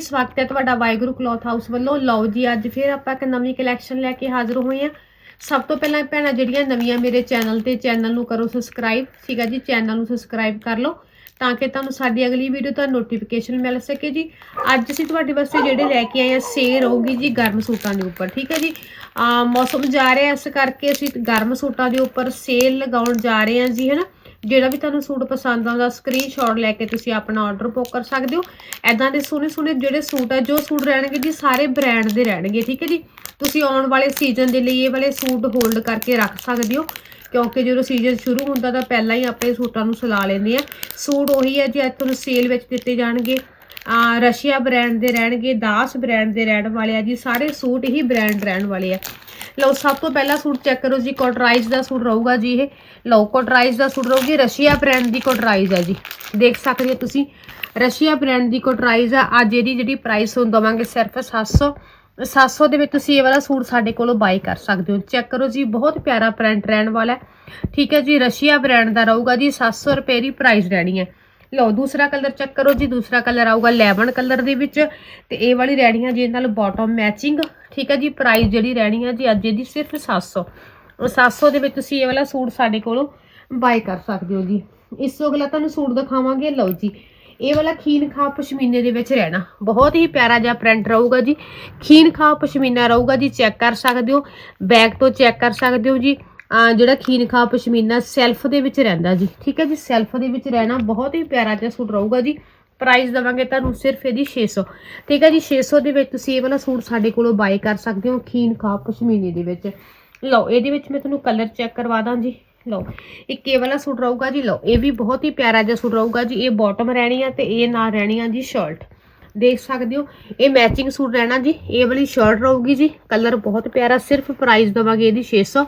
ਸਵਾਗਤ ਹੈ ਤੁਹਾਡਾ ਵਾਹਿਗੁਰੂ ਕਲੌਥ ਹਾਊਸ ਵੱਲੋਂ ਲਓ ਜੀ, ਅੱਜ ਫਿਰ ਆਪਾਂ ਇੱਕ ਨਵੀਂ ਕਲੈਕਸ਼ਨ ਲੈ ਕੇ ਹਾਜ਼ਰ ਹੋਏ ਹਾਂ। ਸਭ ਤੋਂ ਪਹਿਲਾਂ ਭੈਣਾਂ, ਜਿਹੜੀਆਂ ਨਵੀਆਂ ਮੇਰੇ ਚੈਨਲ ਤੇ ਚੈਨਲ ਨੂੰ ਕਰੋ ਸਬਸਕ੍ਰਾਈਬ ਠੀਕ ਹੈ ਜੀ, ਚੈਨਲ ਨੂੰ ਸਬਸਕ੍ਰਾਈਬ ਕਰ ਲਓ ਤਾਂ ਕਿ ਤੁਹਾਨੂੰ ਸਾਡੀ ਅਗਲੀ ਵੀਡੀਓ ਦਾ ਨੋਟੀਫਿਕੇਸ਼ਨ ਮਿਲ ਸਕੇ ਜੀ। ਅੱਜ ਅਸੀਂ ਤੁਹਾਡੇ ਵਾਸਤੇ ਜਿਹੜੇ ਲੈ ਕੇ ਆਏ ਹਾਂ, ਸੇਰ ਹੋਊਗੀ ਜੀ ਗਰਮ ਸੂਟਾਂ ਦੇ ਉੱਪਰ, ਠੀਕ ਹੈ ਜੀ। ਆ, ਮੌਸਮ ਜਾ ਰਿਹਾ, ਇਸ ਕਰਕੇ ਅਸੀਂ ਗਰਮ ਸੂਟਾਂ ਦੇ ਉੱਪਰ ਸੇਲ ਲਗਾਉਣ ਜਾ ਰਹੇ ਹਾਂ ਜੀ, ਹੈਨਾ। ਜਿਹੜਾ ਵੀ ਤੁਹਾਨੂੰ ਸੂਟ ਪਸੰਦ ਆਉਂਦਾ ਸਕਰੀਨਸ਼ਾਟ ਲੈ ਕੇ ਤੁਸੀਂ ਆਪਣਾ ਆਰਡਰ ਬੁੱਕ ਕਰ ਸਕਦੇ ਹੋ। ਐਦਾਂ ਦੇ ਸੋਹਣੇ ਸੋਹਣੇ ਜਿਹੜੇ ਸੂਟ ਆ, ਜੋ ਸੂਟ ਰਹਿਣਗੇ ਜੀ, ਸਾਰੇ ਬ੍ਰਾਂਡ ਦੇ ਰਹਿਣਗੇ, ਠੀਕ ਹੈ ਜੀ? ਤੁਸੀਂ ਆਉਣ ਵਾਲੇ ਸੀਜ਼ਨ ਦੇ ਲਈ ਇਹ ਵਾਲੇ ਸੂਟ ਹੋਲਡ ਕਰਕੇ ਰੱਖ ਸਕਦੇ ਹੋ, ਕਿਉਂਕਿ ਜਦੋਂ ਸੀਜ਼ਨ ਸ਼ੁਰੂ ਹੁੰਦਾ ਤਾਂ ਪਹਿਲਾਂ ਹੀ ਆਪਾਂ ਸੂਟਾਂ ਨੂੰ ਸਿਲਾ ਲੈਂਦੇ ਆ ਸੂਟ ਉਹੀ ਹੈ ਜੀ, ਅੱਜ ਤੁਹਾਨੂੰ ਸੇਲ ਵਿੱਚ ਦਿੱਤੇ ਜਾਣਗੇ। ਆ, ਰਸ਼ੀਆ ਬ੍ਰਾਂਡ ਦੇ ਰਹਿਣਗੇ, ਦਾਸ ਬ੍ਰਾਂਡ ਦੇ ਰਹਿਣ ਵਾਲੇ ਆ ਜੀ, ਸਾਰੇ ਸੂਟ ਹੀ ਬ੍ਰਾਂਡ ਰਹਿਣ ਵਾਲੇ ਆ। ਲਓ, ਸਭ ਤੋਂ ਪਹਿਲਾ ਸੂਟ ਚੈੱਕ ਕਰੋ ਜੀ ਕੋਟਰਾਈਜ਼ ਦਾ ਸੂਟ ਰਹੂਗਾ ਜੀ ਇਹ। ਲਓ ਕੋਟਰਾਈਜ਼ ਦਾ ਸੂਟ ਰਹੂਗੀ, ਰਸ਼ੀਆ ਬ੍ਰਾਂਡ ਦੀ ਕੋਟਰਾਈਜ਼ ਹੈ ਜੀ। ਦੇਖ ਸਕਦੇ ਹੋ ਤੁਸੀਂ, ਰਸ਼ੀਆ ਬ੍ਰਾਂਡ ਦੀ ਕੋਟਰਾਈਜ਼ ਆ। ਅੱਜ ਇਹਦੀ ਜਿਹੜੀ ਪ੍ਰਾਈਸ ਹੁਣ ਦਵਾਂਗੇ ਸਿਰਫ 700 700 ਦੇ ਵਿੱਚ ਤੁਸੀਂ ਇਹ ਵਾਲਾ ਸੂਟ ਸਾਡੇ ਕੋਲੋਂ ਬਾਈ ਕਰ ਸਕਦੇ ਹੋ। ਚੈੱਕ ਕਰੋ ਜੀ, ਬਹੁਤ ਪਿਆਰਾ ਪ੍ਰਿੰਟ ਰਹਿਣ ਵਾਲਾ ਠੀਕ ਹੈ ਜੀ, ਰਸ਼ੀਆ ਬ੍ਰਾਂਡ ਦਾ ਰਹੂਗਾ ਜੀ 700 ਰੁਪਏ ਦੀ ਪ੍ਰਾਈਸ ਰਹਿਣੀ ਹੈ। ਲਓ, ਦੂਸਰਾ ਕਲਰ ਚੈੱਕ ਕਰੋ ਜੀ, ਦੂਸਰਾ ਕਲਰ ਆਊਗਾ ਲੈਮਨ ਕਲਰ ਦੇ ਵਿੱਚ ਤੇ ਇਹ ਵਾਲੀ ਰਹਿਣੀ ਆ ਜੀ, ਇਹਦੇ ਨਾਲ ਬਾਟਮ ਮੈਚਿੰਗ ਠੀਕ ਹੈ ਜੀ ਪ੍ਰਾਈਸ ਜਿਹੜੀ ਰਹਿਣੀ ਆ ਜੀ, ਅੱਜ ਇਹਦੀ ਸਿਰਫ 700 ਉਹ 700 ਦੇ ਵਿੱਚ ਤੁਸੀਂ ਇਹ ਵਾਲਾ ਸੂਟ ਸਾਡੇ ਕੋਲੋਂ ਬਾਈ ਕਰ ਸਕਦੇ ਹੋ ਜੀ। ਇਸ ਤੋਂ ਅਗਲਾ ਤੁਹਾਨੂੰ ਸੂਟ ਦਿਖਾਵਾਂਗੇ, ਲਓ ਜੀ। ਇਹ ਵਾਲਾ ਖੀਨ ਖਾ ਪਸ਼ਮੀਨੇ ਦੇ ਵਿੱਚ ਰਹਿਣਾ। ਬਹੁਤ ਹੀ ਪਿਆਰਾ ਜਿਹਾ ਪ੍ਰਿੰਟ ਰਹੂਗਾ ਜੀ। ਖੀਨ ਖਾ ਪਸ਼ਮੀਨਾ ਰਹੂਗਾ ਜੀ ਚੈੱਕ ਕਰ ਸਕਦੇ ਹੋ। ਬੈਕ ਤੋਂ ਚੈੱਕ ਕਰ ਸਕਦੇ ਹੋ ਜੀ। ਜਿਹੜਾ ਖੀਨ ਪਸ਼ਮੀਨਾ ਸੈਲਫ ਦੇ ਵਿੱਚ ਰਹਿੰਦਾ ਜੀ। ਠੀਕ ਹੈ ਜੀ, ਸੈਲਫ ਦੇ ਵਿੱਚ ਰਹਿਣਾ ਬਹੁਤ ਹੀ ਪਿਆਰਾ ਜਿਹਾ ਸੂਟ ਰਹੂਗਾ ਜੀ। ਪ੍ਰਾਈਸ ਦਵਾਂਗੇ ਤੁਹਾਨੂੰ ਸਿਰਫ ਇਹਦੀ 600 ਠੀਕ ਹੈ ਜੀ 600 ਦੇ ਵਿੱਚ ਤੁਸੀਂ ਇਹ ਵਾਲਾ ਸੂਟ ਸਾਡੇ ਕੋਲੋਂ ਬਾਈ ਕਰ ਸਕਦੇ ਹੋ ਖੀਨ ਖਾ ਪਸ਼ਮੀਨੇ ਦੇ ਵਿੱਚ। ਲਓ, ਇਹਦੇ ਵਿੱਚ ਮੈਂ ਤੁਹਾਨੂੰ ਕਲਰ ਚੈੱਕ ਕਰਵਾ ਦਾਂ ਜੀ। ਲਓ, ਇੱਕ ਇਹ ਵਾਲਾ ਸੂਟ ਰਹੂਗਾ ਜੀ। ਲਓ, ਇਹ ਵੀ ਬਹੁਤ ਹੀ ਪਿਆਰਾ ਜਿਹਾ ਸੂਟ ਰਹੂਗਾ ਜੀ। ਇਹ ਬਾਟਮ ਰਹਿਣੀ ਆ ਤੇ ਇਹ ਨਾਲ ਰਹਿਣੀ ਆ ਜੀ ਸ਼ਰਟ ਦੇਖ ਸਕਦੇ ਹੋ। ਇਹ ਮੈਚਿੰਗ ਸੂਟ ਰਹਿਣਾ ਜੀ। ਇਹ ਵਾਲੀ ਸ਼ਰਟ ਰਹੂਗੀ ਜੀ। ਕਲਰ ਬਹੁਤ ਪਿਆਰਾ, ਸਿਰਫ ਪ੍ਰਾਈਸ ਦਵਾਂਗੇ ਇਹਦੀ 600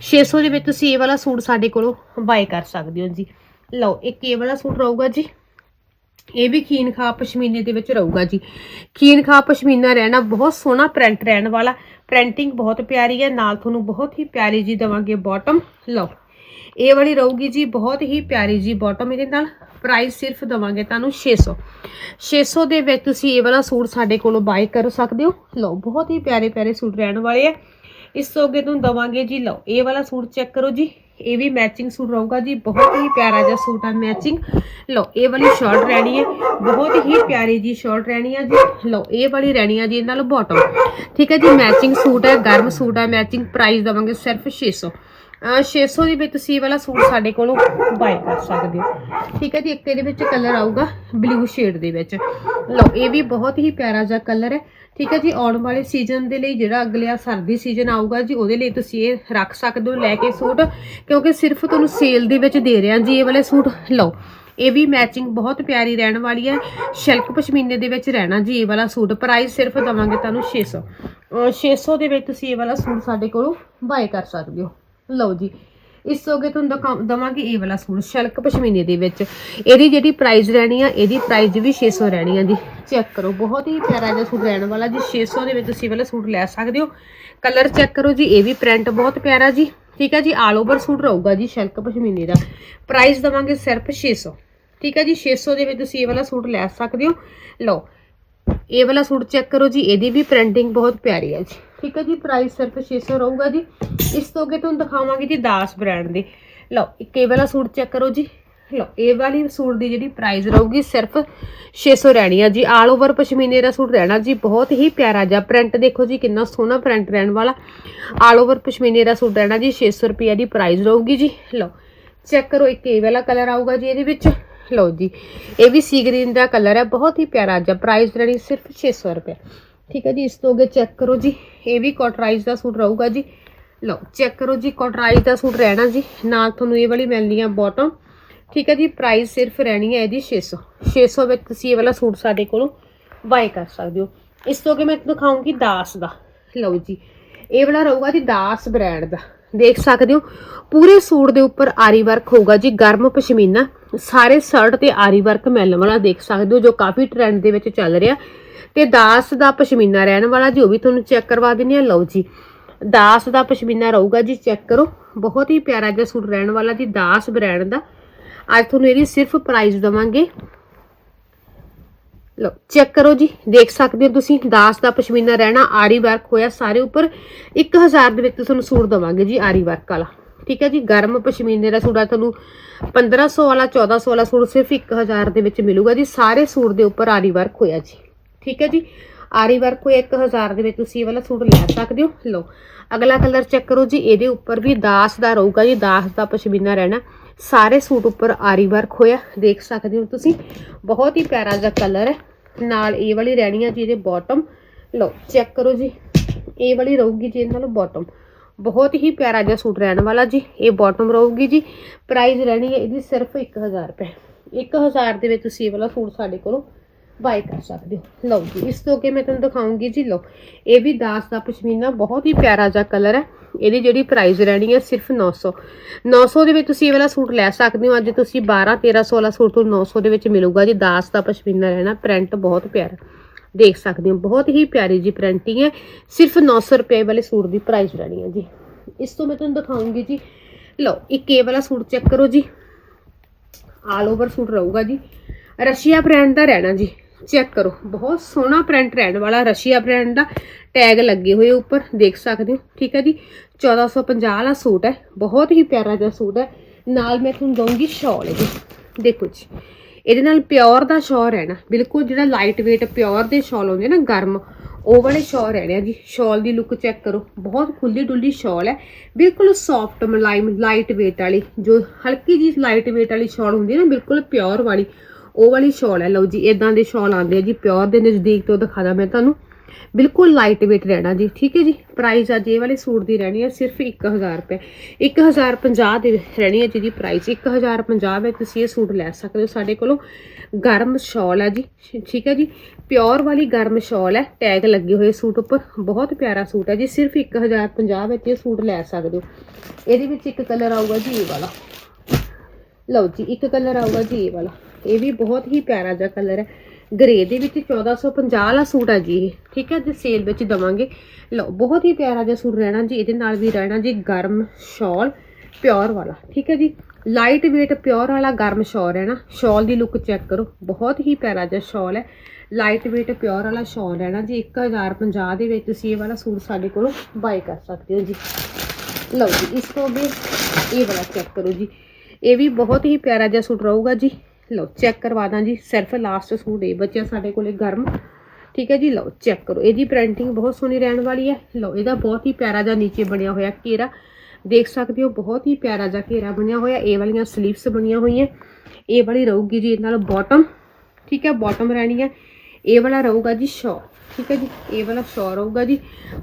600 ਦੇ ਵਿੱਚ ਤੁਸੀਂ ਇਹ ਵਾਲਾ ਸੂਟ ਸਾਡੇ ਕੋਲੋਂ ਬਾਏ ਕਰ ਸਕਦੇ ਹੋ ਜੀ। ਲਓ, ਇੱਕ ਇਹ ਵਾਲਾ ਸੂਟ ਰਹੂਗਾ ਜੀ। ਇਹ ਵੀ ਖੀਨ ਖਾ ਪਸ਼ਮੀਨੇ ਦੇ ਵਿੱਚ ਰਹੂਗਾ ਜੀ। ਖੀਨ ਖਾ ਪਸ਼ਮੀਨਾ ਰਹਿਣਾ, ਬਹੁਤ ਸੋਹਣਾ ਪ੍ਰਿੰਟ ਰਹਿਣ ਵਾਲਾ। ਪ੍ਰਿੰਟਿੰਗ ਬਹੁਤ ਪਿਆਰੀ ਹੈ। ਨਾਲ ਤੁਹਾਨੂੰ ਬਹੁਤ ਹੀ ਪਿਆਰੀ ਜੀ ਦਵਾਂਗੇ ਬਾਟਮ ਲਓ। ਇਹ ਵਾਲੀ ਰਹੂਗੀ ਜੀ ਬਹੁਤ ਹੀ ਪਿਆਰੀ ਜੀ ਬਾਟਮ ਇਹਦੇ ਨਾਲ ਪ੍ਰਾਈਸ ਸਿਰਫ ਦਵਾਂਗੇ ਤੁਹਾਨੂੰ 600 600 ਦੇ ਵਿੱਚ ਤੁਸੀਂ ਇਹ ਵਾਲਾ ਸੂਟ ਸਾਡੇ ਕੋਲੋਂ ਬਾਈ ਕਰ ਸਕਦੇ ਹੋ। ਲਓ, ਬਹੁਤ ਹੀ ਪਿਆਰੇ ਪਿਆਰੇ ਸੂਟ ਰਹਿਣ ਵਾਲੇ ਆ। ਇਸ ਤੋਂ ਅੱਗੇ ਤੁਹਾਨੂੰ ਦਵਾਂਗੇ ਜੀ, ਲਓ, ਇਹ ਵਾਲਾ ਸੂਟ ਚੈੱਕ ਕਰੋ ਜੀ। ਇਹ ਵੀ ਮੈਚਿੰਗ ਸੂਟ ਰਹੂਗਾ ਜੀ, ਬਹੁਤ ਹੀ ਪਿਆਰਾ ਜਿਹਾ ਸੂਟ ਆ ਮੈਚਿੰਗ ਲਓ, ਇਹ ਵਾਲੀ ਸ਼ਰਟ ਰਹਿਣੀ ਹੈ। ਬਹੁਤ ਹੀ ਪਿਆਰੀ ਜੀ ਸ਼ਰਟ ਰਹਿਣੀ ਆ ਜੀ। ਲਓ, ਇਹ ਵਾਲੀ ਰਹਿਣੀ ਆ ਜੀ ਇਹਦੇ ਨਾਲ ਬਾਟਮ ਠੀਕ ਹੈ ਜੀ ਮੈਚਿੰਗ ਸੂਟ ਹੈ, ਗਰਮ ਸੂਟ ਹੈ ਮੈਚਿੰਗ ਪ੍ਰਾਈਸ ਦਵਾਂਗੇ ਸਿਰਫ 600 ਅਹ 600 ਦੇ ਵਿੱਚ ਤੁਸੀਂ ਇਹ ਵਾਲਾ ਸੂਟ ਸਾਡੇ ਕੋਲੋਂ ਬਾਏ ਕਰ ਸਕਦੇ ਹੋ। ਠੀਕ ਹੈ ਜੀ, ਇੱਕ ਇਹਦੇ ਵਿੱਚ ਕਲਰ ਆਊਗਾ ਬਲੂ ਸ਼ੇਡ ਦੇ ਵਿੱਚ। ਲਓ, ਇਹ ਵੀ ਬਹੁਤ ਹੀ ਪਿਆਰਾ ਜਿਹਾ ਕਲਰ ਹੈ। ਠੀਕ ਹੈ ਜੀ, ਆਉਣ ਵਾਲੇ ਸੀਜ਼ਨ ਦੇ ਲਈ ਜਿਹੜਾ ਅਗਲਿਆ ਸਰਦੀ ਸੀਜ਼ਨ ਆਊਗਾ ਜੀ, ਉਹਦੇ ਲਈ ਤੁਸੀਂ ਇਹ ਰੱਖ ਸਕਦੇ ਹੋ ਲੈ ਕੇ ਸੂਟ। ਕਿਉਂਕਿ ਸਿਰਫ ਤੁਹਾਨੂੰ ਸੇਲ ਦੇ ਵਿੱਚ ਦੇ ਰਿਹਾ ਜੀ ਇਹ ਵਾਲੇ ਸੂਟ। ਲਓ, ਇਹ ਵੀ ਮੈਚਿੰਗ ਬਹੁਤ ਪਿਆਰੀ ਰਹਿਣ ਵਾਲੀ ਹੈ। ਸ਼ਿਲਕ ਪਸ਼ਮੀਨੇ ਦੇ ਵਿੱਚ ਰਹਿਣਾ ਜੀ ਇਹ ਵਾਲਾ ਸੂਟ। ਪ੍ਰਾਈਸ ਸਿਰਫ ਦਵਾਂਗੇ ਤੁਹਾਨੂੰ 600 ਅਹ 600 ਦੇ ਵਿੱਚ ਤੁਸੀਂ ਇਹ ਵਾਲਾ ਸੂਟ ਸਾਡੇ ਕੋਲੋਂ ਬਾਏ ਕਰ ਸਕਦੇ ਹੋ। ਲਓ ਜੀ, ਇਸ ਤੋਂ ਅੱਗੇ ਤੁਹਾਨੂੰ ਦਿਖਾ- ਦਵਾਂਗੇ ਇਹ ਵਾਲਾ ਸੂਟ, ਸ਼ਲਕ ਪਸ਼ਮੀਨੇ ਦੇ ਵਿੱਚ। ਇਹਦੀ ਜਿਹੜੀ ਪ੍ਰਾਈਸ ਰਹਿਣੀ ਆ, ਇਹਦੀ ਪ੍ਰਾਈਸ ਵੀ 600 ਰਹਿਣੀ ਆ ਜੀ। ਚੈੱਕ ਕਰੋ, ਬਹੁਤ ਹੀ ਪਿਆਰਾ ਜਿਹਾ ਸੂਟ ਰਹਿਣ ਵਾਲਾ ਜੀ 600 ਦੇ ਵਿੱਚ ਤੁਸੀਂ ਵਾਲਾ ਸੂਟ ਲੈ ਸਕਦੇ ਹੋ। ਕਲਰ ਚੈੱਕ ਕਰੋ ਜੀ, ਇਹ ਵੀ ਪ੍ਰਿੰਟ ਬਹੁਤ ਪਿਆਰਾ ਜੀ। ਠੀਕ ਹੈ ਜੀ ਆਲ ਓਵਰ ਸੂਟ ਰਹੂਗਾ ਜੀ, ਸ਼ਲਕ ਪਸ਼ਮੀਨੇ ਦਾ। ਪ੍ਰਾਈਸ ਦਵਾਂਗੇ ਸਿਰਫ 600 ਠੀਕ ਹੈ ਜੀ 600 ਦੇ ਵਿੱਚ ਤੁਸੀਂ ਇਹ ਵਾਲਾ ਸੂਟ ਲੈ ਸਕਦੇ ਹੋ। ਲਓ, ਇਹ ਵਾਲਾ ਸੂਟ ਚੈੱਕ ਕਰੋ ਜੀ, ਇਹਦੀ ਵੀ ਪ੍ਰਿੰਟਿੰਗ ਬਹੁਤ ਪਿਆਰੀ ਆ ਜੀ। ਠੀਕ ਹੈ ਜੀ ਪ੍ਰਾਈਸ ਸਿਰਫ 600 ਰਹੂਗਾ ਜੀ। ਇਸ ਤੋਂ ਅੱਗੇ ਤੁਹਾਨੂੰ ਦਿਖਾਵਾਂਗੇ ਜੀ ਦਾਸ ਬ੍ਰਾਂਡ ਦੇ। ਲਓ, ਇੱਕ ਇਹ ਵਾਲਾ ਸੂਟ ਚੈੱਕ ਕਰੋ ਜੀ। ਲਓ, ਇਹ ਵਾਲੀ ਸੂਟ ਦੀ ਜਿਹੜੀ ਪ੍ਰਾਈਸ ਰਹੂਗੀ ਸਿਰਫ 600 ਰਹਿਣੀ ਆ ਜੀ। ਆਲ ਓਵਰ ਪਸ਼ਮੀਨੇ ਦਾ ਸੂਟ ਰਹਿਣਾ ਜੀ, ਬਹੁਤ ਹੀ ਪਿਆਰਾ ਜਿਹਾ ਪ੍ਰਿੰਟ ਦੇਖੋ ਜੀ, ਕਿੰਨਾ ਸੋਹਣਾ ਪ੍ਰਿੰਟ ਰਹਿਣ ਵਾਲਾ। ਆਲ ਓਵਰ ਪਸ਼ਮੀਨੇ ਦਾ ਸੂਟ ਰਹਿਣਾ ਜੀ 600 ਰੁਪਏ ਦੀ ਪ੍ਰਾਈਸ ਰਹੂਗੀ ਜੀ। ਲਓ ਚੈੱਕ ਕਰੋ, ਇੱਕ ਇਹ ਵਾਲਾ ਕਲਰ ਆਊਗਾ ਜੀ ਇਹਦੇ ਵਿੱਚ। ਲਓ ਜੀ, ਇਹ ਵੀ ਸੀ ਗ੍ਰੀਨ ਦਾ ਕਲਰ ਹੈ, ਬਹੁਤ ਹੀ ਪਿਆਰਾ ਜਿਹਾ। ਪ੍ਰਾਈਸ ਰਹਿਣੀ ਸਿਰਫ 600 ਰੁਪਏ ਠੀਕ ਹੈ ਜੀ, ਇਸ ਤੋਂ ਅੱਗੇ ਚੈੱਕ ਕਰੋ ਜੀ, ਇਹ ਵੀ ਕੋਟਰਾਈਜ਼ ਦਾ ਸੂਟ ਰਹੂਗਾ ਜੀ। ਲਓ ਚੈੱਕ ਕਰੋ ਜੀ ਕੋਟਰਾਈਜ਼ ਦਾ ਸੂਟ ਰਹਿਣਾ ਜੀ, ਨਾਲ ਤੁਹਾਨੂੰ ਇਹ ਵਾਲੀ ਮਿਲਣੀ ਆ ਬਾਟਮ ਠੀਕ ਹੈ ਜੀ ਪ੍ਰਾਈਸ ਸਿਰਫ ਰਹਿਣੀ ਹੈ ਇਹਦੀ 600 600 ਵਿੱਚ ਤੁਸੀਂ ਇਹ ਵਾਲਾ ਸੂਟ ਸਾਡੇ ਕੋਲੋਂ ਬਾਈ ਕਰ ਸਕਦੇ ਹੋ। ਇਸ ਤੋਂ ਅੱਗੇ ਮੈਂ ਤੁਹਾਨੂੰ ਦਿਖਾਉਂਗੀ ਦਾਸ ਦਾ। ਲਓ ਜੀ, ਇਹ ਵਾਲਾ ਰਹੂਗਾ ਜੀ ਦਾਸ ਬ੍ਰਾਂਡ ਦਾ। ਦੇਖ ਸਕਦੇ ਹੋ, ਪੂਰੇ ਸੂਟ ਦੇ ਉੱਪਰ ਆਰੀ ਵਰਕ ਹੋਊਗਾ ਜੀ, ਗਰਮ ਪਸ਼ਮੀਨਾ। ਸਾਰੇ ਸ਼ਰਟ ਤੇ ਆਰੀ ਵਰਕ ਮਿਲਣ ਵਾਲਾ ਦੇਖ ਸਕਦੇ ਹੋ, ਜੋ ਕਾਫੀ ਟ੍ਰੈਂਡ ਦੇ ਵਿੱਚ ਚੱਲ ਰਿਹਾ। ਤੇ ਦਾਸ ਦਾ ਪਸ਼ਮੀਨਾ ਰਹਿਣ ਵਾਲਾ, ਜੀ ਉਹ ਵੀ ਤੁਹਾਨੂੰ ਚੈੱਕ ਕਰਵਾ ਦਿੰਨੀ ਆ ਲਓ ਜੀ। ਦਾਸ ਦਾ ਪਸ਼ਮੀਨਾ ਰਹੂਗਾ ਜੀ ਚੈੱਕ ਕਰੋ। ਬਹੁਤ ਹੀ ਪਿਆਰਾ ਜਿਹਾ ਸੂਟ ਰਹਿਣ ਵਾਲਾ ਜੀ, ਦਾਸ ਬ੍ਰਾਂਡ ਦਾ। ਅੱਜ ਤੁਹਾਨੂੰ ਇਹਦੀ ਸਿਰਫ ਪ੍ਰਾਈਸ ਦਵਾਂਗੇ। ਲਓ ਚੈੱਕ ਕਰੋ ਜੀ, ਦੇਖ ਸਕਦੇ ਹੋ ਤੁਸੀਂ, ਦਾਸ ਦਾ ਪਸ਼ਮੀਨਾ ਰਹਿਣਾ ਆਰੀ ਵਰਕ ਹੋਇਆ, ਸਾਰੇ ਉੱਪਰ 1000 ਦੇ ਵਿੱਚ ਤੁਹਾਨੂੰ ਸੂਟ ਦਵਾਂਗੇ ਜੀ ਆਰੀ ਵਰਕ ਵਾਲਾ। ਠੀਕ ਹੈ ਜੀ, ਗਰਮ ਪਸ਼ਮੀਨੇ ਦਾ ਸੂਟ ਆ, ਤੁਹਾਨੂੰ 1500 ਵਾਲਾ 1400 ਵਾਲਾ ਸੂਟ ਸਿਰਫ 1000 ਦੇ ਵਿੱਚ ਮਿਲੂਗਾ ਜੀ। ਸਾਰੇ ਸੂਟ ਦੇ ਉੱਪਰ ਆਰੀ ਵਰਕ ਹੋਇਆ ਜੀ। ਠੀਕ ਹੈ ਜੀ, ਆਰੀ ਵਰਕ ਹੋਇਆ 1000 ਦੇ ਵਿੱਚ, ਤੁਸੀਂ ਇਹ ਵਾਲਾ ਸੂਟ ਲੈ ਸਕਦੇ ਹੋ। ਲਓ, ਅਗਲਾ ਕਲਰ ਚੈੱਕ ਕਰੋ ਜੀ, ਇਹਦੇ ਉੱਪਰ ਵੀ ਦਾਸ ਦਾ ਰਹੂਗਾ ਜੀ, ਦਾਸ ਦਾ ਪਸ਼ਮੀਨਾ ਰਹਿਣਾ। ਸਾਰੇ ਸੂਟ ਉੱਪਰ ਆਰੀ ਵਰਕ ਹੋਇਆ, ਦੇਖ ਸਕਦੇ ਹੋ ਤੁਸੀਂ। ਬਹੁਤ ਹੀ ਪਿਆਰਾ ਜਿਹਾ ਕਲਰ ਹੈ। ਨਾਲ ਇਹ ਵਾਲੀ ਰਹਿਣੀ ਆ ਜੀ ਇਹਦੇ ਬਾਟਮ ਲਓ, ਚੈੱਕ ਕਰੋ ਜੀ, ਇਹ ਵਾਲੀ ਰਹੂਗੀ ਜੀ ਇਹਨਾਂ ਨੂੰ ਬਾਟਮ ਬਹੁਤ ਹੀ ਪਿਆਰਾ ਜਿਹਾ ਸੂਟ ਰਹਿਣ ਵਾਲਾ ਜੀ, ਇਹ ਬਾਟਮ ਰਹੂਗੀ ਜੀ ਪ੍ਰਾਈਸ ਰਹਿਣੀ ਹੈ ਇਹਦੀ ਸਿਰਫ 1000 ਰੁਪਏ। 1000 ਦੇ ਵਿੱਚ ਤੁਸੀਂ ਇਹ ਵਾਲਾ ਸੂਟ ਸਾਡੇ ਕੋਲੋਂ ਬਾਈ ਕਰ ਸਕਦੇ ਹੋ। ਲਓ ਜੀ, ਇਸ ਤੋਂ ਅੱਗੇ ਮੈਂ ਤੁਹਾਨੂੰ ਦਿਖਾਉਂਗੀ ਜੀ, ਲਓ, ਇਹ ਵੀ ਦਾਸ ਦਾ ਪਸ਼ਮੀਨਾ, ਬਹੁਤ ਹੀ ਪਿਆਰਾ ਜਿਹਾ ਕਲਰ ਹੈ। ਇਹਦੀ ਜਿਹੜੀ ਪ੍ਰਾਈਸ ਰਹਿਣੀ ਹੈ ਸਿਰਫ 900 900 ਦੇ ਵਿੱਚ ਤੁਸੀਂ ਇਹ ਵਾਲਾ ਸੂਟ ਲੈ ਸਕਦੇ ਹੋ, ਅੱਜ ਤੁਸੀਂ 12 1300 ਵਾਲਾ ਸੂਟ ਤੁਹਾਨੂੰ 900 ਦੇ ਵਿੱਚ ਮਿਲੂਗਾ ਜੀ, ਦਾਸ ਦਾ ਪਸ਼ਮੀਨਾ ਰਹਿਣਾ ਪ੍ਰਿੰਟ ਬਹੁਤ ਪਿਆਰਾ। ਦੇਖ ਸਕਦੇ ਹੋ। ਬਹੁਤ ਹੀ ਪਿਆਰੀ ਜੀ ਪ੍ਰਿੰਟਿੰਗ ਹੈ। ਸਿਰਫ 900 ਰੁਪਏ ਵਾਲੇ ਸੂਟ ਦੀ ਪ੍ਰਾਈਸ ਰਹਿਣੀ ਹੈ ਜੀ। ਇਸ ਤੋਂ ਮੈਂ ਤੁਹਾਨੂੰ ਦਿਖਾਉਂਗੀ ਜੀ। ਲਓ, ਇੱਕ ਇਹ ਵਾਲਾ ਸੂਟ ਚੈੱਕ ਕਰੋ ਜੀ। ਆਲ ਓਵਰ ਸੂਟ ਰਹੂਗਾ ਜੀ। ਰਸ਼ੀਆ ਬ੍ਰਾਂਡ ਦਾ ਰਹਿਣਾ ਜੀ। ਚੈੱਕ ਕਰੋ। ਬਹੁਤ ਸੋਹਣਾ ਪ੍ਰਿੰਟ ਰਹਿਣ ਵਾਲਾ ਰਸ਼ੀਆ ਬ੍ਰਾਂਡ ਦਾ। ਟੈਗ ਲੱਗੇ ਹੋਏ ਉੱਪਰ। ਦੇਖ ਸਕਦੇ ਹੋ। ਠੀਕ ਹੈ ਜੀ। 1450 ਵਾਲਾ ਸੂਟ ਹੈ। ਬਹੁਤ ਹੀ ਪਿਆਰਾ ਜਿਹਾ ਸੂਟ ਹੈ। ਨਾਲ ਮੈਂ ਤੁਹਾਨੂੰ ਦਊਂਗੀ ਸ਼ਾਲ ਇਹਦੀ ਦੇਖੋ ਜੀ। ਇਹਦੇ ਨਾਲ ਪਿਓਰ ਦਾ ਸ਼ੋਅਰ ਹੈ ਨਾ ਬਿਲਕੁਲ ਜਿਹੜਾ ਲਾਈਟ weight ਪਿਓਰ ਦੇ ਸ਼ਾਲ ਹੁੰਦੇ ਨਾ, ਗਰਮ, ਉਹ ਵਾਲੇ ਸ਼ਾਲ ਰਹਿਣੇ ਆ ਜੀ। ਸ਼ਾਲ ਦੀ ਲੁੱਕ ਚੈੱਕ ਕਰੋ। ਬਹੁਤ ਖੁੱਲੀ ਡੁੱਲੀ ਸ਼ਾਲ ਹੈ। ਬਿਲਕੁਲ ਸੌਫਟ ਮਲਾਈਮ ਲਾਈਟ weight ਵਾਲੀ। ਜੋ ਹਲਕੀ ਜੀ ਲਾਈਟ weight ਵਾਲੀ ਸ਼ਾਲ ਹੁੰਦੀ ਹੈ ਨਾ, ਬਿਲਕੁਲ ਪਿਓਰ ਵਾਲੀ, ਉਹ ਵਾਲੀ ਸ਼ਾਲ ਹੈ। ਲਓ ਜੀ ਇਦਾਂ ਦੇ ਸ਼ਾਲ ਆਉਂਦੇ ਆ ਜੀ, ਪਿਓਰ ਦੇ ਨਜ਼ਦੀਕ ਤੋਂ ਦਿਖਾਦਾ ਮੈਂ ਤੁਹਾਨੂੰ। ਬਿਲਕੁਲ ਲਾਈਟ weight ਰਹਿਣਾ ਜੀ, ਠੀਕ ਹੈ ਜੀ? ਪ੍ਰਾਈਸ ਅੱਜ ਇਹ ਵਾਲੇ ਸੂਟ ਦੀ ਰਹਿਣੀ ਹੈ ਸਿਰਫ 1000 ਰੁਪਏ। 1050 ਦੀ ਰਹਿਣੀ ਹੈ ਜਿਹਦੀ ਪ੍ਰਾਈਸ 1050 ਵਿੱਚ ਤੁਸੀਂ ਇਹ ਸੂਟ ਲੈ ਸਕਦੇ ਹੋ। ਸਾਡੇ ਕੋਲੋਂ ਗਰਮ ਸ਼ਾਲ ਹੈ ਜੀ, ਠੀਕ ਹੈ ਜੀ? ਪਿਓਰ ਵਾਲੀ ਗਰਮ ਸ਼ਾਲ ਹੈ ਟੈਗ ਲੱਗੇ ਹੋਏ ਸੂਟ ਉੱਪਰ। ਬਹੁਤ ਪਿਆਰਾ ਸੂਟ ਹੈ ਜੀ। ਸਿਰਫ 1050 ਵਿੱਚ ਇਹ ਸੂਟ ਲੈ ਸਕਦੇ ਹੋ। ਇਹਦੇ ਵਿੱਚ ਇੱਕ ਕਲਰ ਆਊਗਾ ਜੀ ਇਹ ਵਾਲਾ। ਲਓ ਜੀ, ਇੱਕ ਕਲਰ ਆਊਗਾ ਜੀ ਇਹ ਵਾਲਾ। ਇਹ ਵੀ ਬਹੁਤ ਹੀ ਪਿਆਰਾ ਜਿਹਾ ਕਲਰ ਹੈ। ਗ੍ਰੇ ਦੇ ਵਿੱਚ 1450 ਵਾਲਾ ਸੂਟ ਹੈ ਜੀ ਇਹ, ਠੀਕ ਹੈ ਜੀ ਸੇਲ ਵਿੱਚ ਦਵਾਂਗੇ। ਲਓ, ਬਹੁਤ ਹੀ ਪਿਆਰਾ ਜਿਹਾ ਸੂਟ ਰਹਿਣਾ ਜੀ, ਇਹਦੇ ਨਾਲ ਵੀ ਰਹਿਣਾ ਜੀ ਗਰਮ ਸ਼ਾਲ, ਪਿਓਰ ਵਾਲਾ, ਠੀਕ ਹੈ ਜੀ। ਲਾਈਟ weight ਪਿਓਰ ਵਾਲਾ ਗਰਮ ਸ਼ਾਲ ਰਹਿਣਾ, ਸ਼ਾਲ ਦੀ ਲੁੱਕ ਚੈੱਕ ਕਰੋ, ਬਹੁਤ ਹੀ ਪਿਆਰਾ ਜਿਹਾ ਸ਼ਾਲ ਹੈ। ਲਾਈਟ weight ਪਿਓਰ ਵਾਲਾ ਸ਼ਾਲ ਰਹਿਣਾ ਜੀ 1050 ਦੇ ਵਿੱਚ ਤੁਸੀਂ ਇਹ ਵਾਲਾ ਸੂਟ ਸਾਡੇ ਕੋਲੋਂ ਬਾਈ ਕਰ ਸਕਦੇ ਹੋ ਜੀ। ਲਓ ਜੀ, ਇਸ ਤੋਂ ਵੀ ਇਹ ਵਾਲਾ ਚੈੱਕ ਕਰੋ ਜੀ। ਇਹ ਵੀ ਬਹੁਤ ਹੀ ਪਿਆਰਾ ਜਿਹਾ ਸੂਟ ਰਹੂਗਾ ਜੀ। ਲਓ ਚੈੱਕ ਕਰਵਾ ਦਾਂ ਜੀ, ਸਿਰਫ ਲਾਸਟ ਸੂਟ ਇਹ, ਬੱਚਿਆ ਸਾਡੇ ਕੋਲੇ ਗਰਮ। ਠੀਕ ਹੈ ਜੀ, ਲਓ ਚੈੱਕ ਕਰੋ। ਇਹਦੀ ਪ੍ਰਿੰਟਿੰਗ ਬਹੁਤ ਸੋਹਣੀ ਰਹਿਣ ਵਾਲੀ ਹੈ। ਲਓ, ਇਹਦਾ ਬਹੁਤ ਹੀ ਪਿਆਰਾ ਜਿਹਾ ਨੀਚੇ ਬਣਿਆ ਹੋਇਆ ਘੇਰਾ। ਦੇਖ ਸਕਦੇ ਹੋ, ਬਹੁਤ ਹੀ ਪਿਆਰਾ ਜਿਹਾ ਘੇਰਾ ਬਣਿਆ ਹੋਇਆ। ਇਹ ਵਾਲੀਆਂ ਸਲੀਵਸ ਬਣੀਆਂ ਹੋਈਆਂ। ਇਹ ਵਾਲੀ ਰਹੂਗੀ ਜੀ ਇਹਦੇ ਨਾਲ ਬਾਟਮ ਠੀਕ ਹੈ ਬਾਟਮ ਰਹਿਣੀ ਹੈ। ਇਹ ਵਾਲਾ ਰਹੂਗਾ ਜੀ ਸ਼ਾਲ ਠੀਕ ਹੈ ਜੀ, ਇਹ ਵਾਲਾ ਸ਼ਾਲ ਰਹੂਗਾ ਜੀ।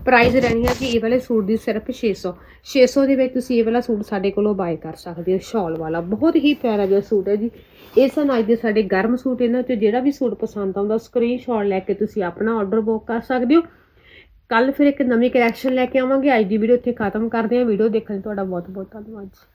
ਪ੍ਰਾਈਸ ਰਹਿਣੀ ਹੈ ਜੀ, ਇਹ ਵਾਲੇ ਸੂਟ ਦੀ ਸਿਰਫ 600 600 ਦੇ ਵਿੱਚ ਤੁਸੀਂ ਇਹ ਵਾਲਾ ਸੂਟ ਸਾਡੇ ਕੋਲੋਂ ਬਾਏ ਕਰ ਸਕਦੇ ਹੋ ਸ਼ਾਲ ਵਾਲਾ। ਬਹੁਤ ਹੀ ਪਿਆਰਾ ਜਿਹਾ ਸੂਟ ਹੈ ਜੀ। ਇਹ ਸਨ ਅੱਜ ਦੇ ਸਾਡੇ ਗਰਮ ਸੂਟ ਇਹਨਾਂ ਚੋਂ ਜਿਹੜਾ ਵੀ ਸੂਟ ਪਸੰਦ ਆਉਂਦਾ ਸਕਰੀਨਸ਼ਾਟ ਲੈ ਕੇ ਤੁਸੀਂ ਆਪਣਾ ਆਰਡਰ ਬੁੱਕ ਕਰ ਸਕਦੇ ਹੋ। ਕੱਲ ਫਿਰ ਇੱਕ ਨਵੀਂ ਕਲੈਕਸ਼ਨ ਲੈ ਕੇ ਆਵਾਂਗੇ। ਅੱਜ ਦੀ ਵੀਡੀਓ ਇੱਥੇ ਖਤਮ ਕਰਦੇ ਹਾਂ। ਵੀਡੀਓ ਦੇਖਣ ਲਈ ਤੁਹਾਡਾ ਬਹੁਤ ਬਹੁਤ ਧੰਨਵਾਦ ਜੀ।